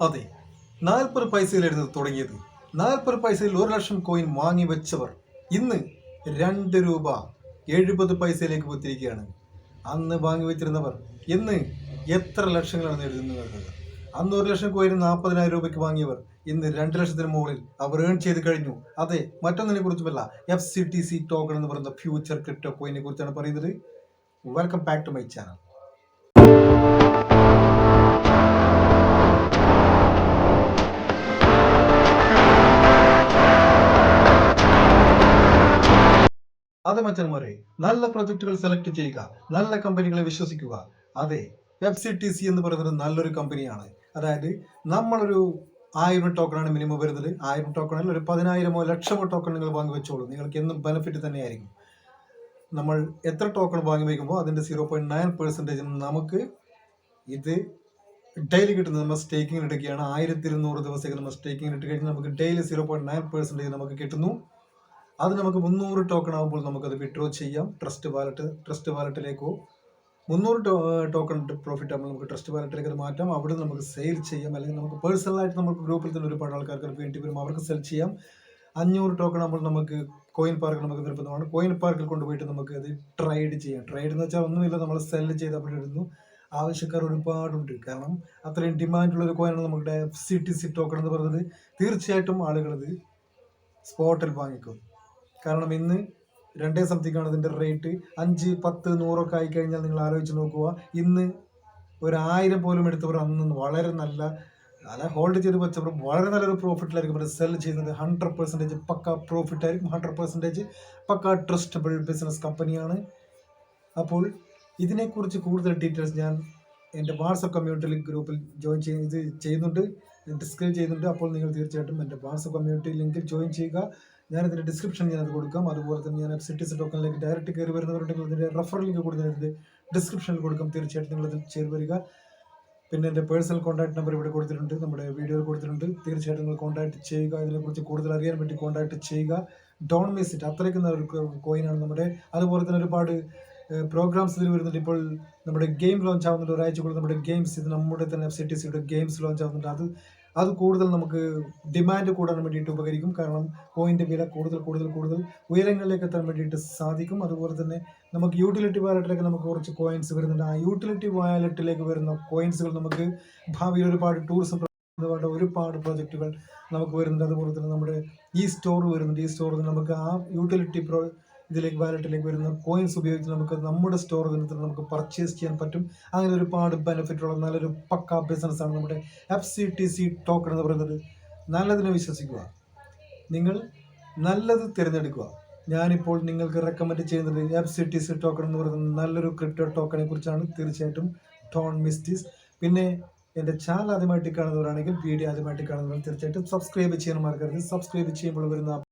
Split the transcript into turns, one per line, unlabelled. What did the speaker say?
അതെ നാൽപ്പത് പൈസയിലായിരുന്നു തുടങ്ങിയത്. നാൽപ്പത് പൈസയിൽ ഒരു ലക്ഷം കോയിൻ വാങ്ങി വെച്ചവർ ഇന്ന് രണ്ട് രൂപ എഴുപത് പൈസയിലേക്ക് പോത്തിരിക്കുകയാണ് അന്ന് വാങ്ങി വെച്ചിരുന്നവർ ഇന്ന് എത്ര ലക്ഷങ്ങളാണ് എഴുതുന്നത്? അന്ന് ഒരു ലക്ഷം കോയിൻ നാൽപ്പതിനായിരം രൂപയ്ക്ക് വാങ്ങിയവർ ഇന്ന് രണ്ട് ലക്ഷത്തിന് മുകളിൽ അവർ ഏൺ ചെയ്ത് കഴിഞ്ഞു. അതെ മറ്റൊന്നിനെ കുറിച്ചുമല്ല F C T C token എന്ന് പറയുന്ന ഫ്യൂച്ചർ ക്രിപ്റ്റോ കോയിനെ കുറിച്ചാണ് പറയുന്നത്. Welcome back to my channel അതെ മച്ചന്മാരെ നല്ല പ്രൊജക്ടുകൾ സെലക്ട് ചെയ്യുക. നല്ല കമ്പനികളെ വിശ്വസിക്കുക. അതെ എഫ് സി ടി സി എന്ന് പറയുന്നത് നല്ലൊരു കമ്പനിയാണ് അതായത് നമ്മളൊരു ആയിരം ടോക്കണാണ് മിനിമം വരുന്നത്. ആയിരം ടോക്കണിൽ ഒരു പതിനായിരമോ ലക്ഷമോ ടോക്കൺ നിങ്ങൾ വാങ്ങി വെച്ചോളൂ. നിങ്ങൾക്ക് എന്നും ബെനിഫിറ്റ് തന്നെയായിരിക്കും. നമ്മൾ എത്ര ടോക്കൺ വാങ്ങി വയ്ക്കുമ്പോൾ അതിന്റെ സീറോ പോയിന്റ് നയൻ പെർസെന്റേജ് നമുക്ക് ഇത് ഡെയിലി കിട്ടുന്നത് നമ്മൾ സ്റ്റേക്കിംഗ് എടുക്കുകയാണ് ആയിരത്തി ഇരുന്നൂറ് ദിവസത്തേക്ക് നമ്മൾ സ്റ്റേക്കിംഗ് ഇട്ട് കഴിഞ്ഞാൽ നമുക്ക് daily zero point nine percentage നമുക്ക് കിട്ടുന്നു. അത് നമുക്ക് മുന്നൂറ് ടോക്കൺ ആകുമ്പോൾ നമുക്കത് വിഡ്രോ ചെയ്യാം. ട്രസ്റ്റ് വാലറ്റ് ട്രസ്റ്റ് വാലറ്റിലേക്കോ മുന്നൂറ് ടോക്കൺ പ്രോഫിറ്റ് ആകുമ്പോൾ നമുക്ക് ട്രസ്റ്റ് വാലറ്റിലേക്ക് അത് മാറ്റാം. അവിടെ നമുക്ക് സെയിൽ ചെയ്യാം. അല്ലെങ്കിൽ നമുക്ക് പേഴ്സണലായിട്ട് നമുക്ക് ഗ്രൂപ്പിൽ തന്നെ ഒരുപാട് ആൾക്കാർക്ക് വേണ്ടി വരും. അവർക്ക് സെൽ ചെയ്യാം. അഞ്ഞൂറ് ടോക്കൺ ആകുമ്പോൾ നമുക്ക് കോയിൻ പാർക്ക് നമുക്ക് നിർബന്ധമാണ്. കോയിൻ പാർക്കിൽ കൊണ്ടുപോയിട്ട് നമുക്ക് അത് ട്രേഡ് ചെയ്യാം. ട്രേഡ് എന്ന് വെച്ചാൽ ഒന്നുമില്ല. നമ്മൾ സെൽ ചെയ്ത് അവിടെ ഇടുന്നു. ആവശ്യക്കാർ ഒരുപാടുണ്ട്. കാരണം അത്രയും ഡിമാൻഡുള്ള ഒരു കോയിനാണ് നമ്മുടെ F C T C token എന്ന് പറയുന്നത്. തീർച്ചയായിട്ടും ആളുകൾ അത് സ്പോട്ടിൽ വാങ്ങിക്കും. കാരണം ഇന്ന് രണ്ടേ സംതിങ് ആണ് ഇതിന്റെ റേറ്റ് അഞ്ച് പത്ത് നൂറൊക്കെ ആയി കഴിഞ്ഞാൽ നിങ്ങൾ ആലോചിച്ച് നോക്കുക. ഇന്ന് ഒരു ആയിരം പോലും എടുത്തവർ അന്ന് വളരെ നല്ല അല്ല ഹോൾഡ് ചെയ്ത് വെച്ചവർ വളരെ നല്ലൊരു പ്രോഫിറ്റിലായിരിക്കും അവർ സെൽ ചെയ്യുന്നത് ഹൺഡ്രഡ് പെർസെന്റേജ് പക്ക പ്രോഫിറ്റ് ആയിരിക്കും. ഹൺഡ്രഡ് പെർസെന്റേജ് പക്ക ട്രസ്റ്റബിൾ ബിസിനസ് കമ്പനിയാണ് അപ്പോൾ ഇതിനെക്കുറിച്ച് കൂടുതൽ ഡീറ്റെയിൽസ് ഞാൻ എന്റെ വാട്സപ്പ് കമ്മ്യൂണിറ്റി ലിങ്ക് ഗ്രൂപ്പിൽ ജോയിൻ ചെയ്ത് ചെയ്യുന്നുണ്ട്. ഡിസ്ക്രൈബ് ചെയ്യുന്നുണ്ട്. അപ്പോൾ നിങ്ങൾ തീർച്ചയായിട്ടും എന്റെ വാട്സപ്പ് കമ്മ്യൂണിറ്റി ലിങ്കിൽ ജോയിൻ ചെയ്യുക. ഞാനതിന്റെ ഡിസ്ക്രിപ്ഷൻ ഞാനത് കൊടുക്കാം. അതുപോലെ തന്നെ ഞാൻ എഫ് സി ടി സി ടോക്കണിലേക്ക് ഡയറക്റ്റ് കയറി വരുന്നവരുണ്ടെങ്കിൽ അതിന്റെ റെഫറൽ ലിങ്ക് കൂടി ഞാനത് ഡിസ്ക്രിപ്ഷനിൽ കൊടുക്കാം. തീർച്ചയായിട്ടും നിങ്ങളത് ചേർന്ന് വരിക. പിന്നെ എന്റെ പേഴ്സണൽ കോൺടാക്ട് നമ്പർ ഇവിടെ കൊടുത്തിട്ടുണ്ട്. നമ്മുടെ വീഡിയോയിൽ കൊടുത്തിട്ടുണ്ട്. തീർച്ചയായിട്ടും നിങ്ങൾ കോൺടാക്ട് ചെയ്യുക. ഇതിനെക്കുറിച്ച് കൂടുതൽ അറിയാൻ വേണ്ടി കോൺടാക്ട് ചെയ്യുക. ഡോൺ മിസ് ഇറ്റ് അത്രയ്ക്കും നല്ലൊരു കോയിനാണ് നമ്മുടെ. അതുപോലെ തന്നെ ഒരുപാട് പ്രോഗ്രാംസ് ഇതിൽ വരുന്നുണ്ട്. ഇപ്പോൾ നമ്മുടെ ഗെയിം ലോഞ്ച് ആവുന്നുണ്ട്. ഒരാഴ്ചക്കുള്ളിൽ നമ്മുടെ ഗെയിംസ് ഇത് നമ്മുടെ തന്നെ എഫ് സി ടി സിയുടെ ഗെയിംസ് ലോഞ്ച് ആവുന്നുണ്ട്. അത് അത് കൂടുതൽ നമുക്ക് ഡിമാൻഡ് കൂടാൻ വേണ്ടിയിട്ട് ഉപകരിക്കും. കാരണം കോയിന്റെ വില കൂടുതൽ കൂടുതൽ കൂടുതൽ ഉയരങ്ങളിലേക്ക് എത്താൻ വേണ്ടിയിട്ട് സാധിക്കും. അതുപോലെ തന്നെ നമുക്ക് യൂട്ടിലിറ്റി വാലറ്റിലേക്ക് നമുക്ക് കുറച്ച് കോയിൻസ് വരുന്നുണ്ട്. ആ യൂട്ടിലിറ്റി വാലറ്റിലേക്ക് വരുന്ന കോയിൻസുകൾ നമുക്ക് ഭാവിയിൽ ഒരുപാട് ടൂറിസം അതുപോലെ ഒരുപാട് പ്രോജക്റ്റുകൾ നമുക്ക് വരുന്നുണ്ട്. അതുപോലെ തന്നെ നമ്മുടെ ഈ സ്റ്റോർ വരുന്നുണ്ട്. ഈ സ്റ്റോറിൽ നമുക്ക് ആ യൂട്ടിലിറ്റി പ്രോ ഇതിലേക്ക് വാലറ്റിലേക്ക് വരുന്ന കോയിൻസ് ഉപയോഗിച്ച് നമുക്ക് നമ്മുടെ സ്റ്റോറിൽ നിന്ന് നമുക്ക് പർച്ചേസ് ചെയ്യാൻ പറ്റും. അങ്ങനെ ഒരുപാട് ബെനിഫിറ്റുള്ള നല്ലൊരു പക്ക ബിസിനസ്സാണ് നമ്മുടെ F C T C token എന്ന് പറയുന്നത്. നല്ലതിനെ വിശ്വസിക്കുക. നിങ്ങൾ നല്ലത് തിരഞ്ഞെടുക്കുക. ഞാനിപ്പോൾ നിങ്ങൾക്ക് റെക്കമെൻഡ് ചെയ്യുന്നത് F C T C token എന്ന് പറയുന്നത് നല്ലൊരു ക്രിപ്റ്റോ ടോക്കണെ കുറിച്ചാണ്. തീർച്ചയായിട്ടും ടോൺ മിസ്റ്റീസ് പിന്നെ എന്റെ ചാനൽ ആദ്യമായിട്ട് കാണുന്നവരാണെങ്കിൽ വീഡിയോ ആദ്യമായിട്ട് കാണുന്നവർ തീർച്ചയായിട്ടും സബ്സ്ക്രൈബ് ചെയ്യാൻ മറക്കരുത്. സബ്സ്ക്രൈബ് ചെയ്യുമ്പോൾ വരുന്ന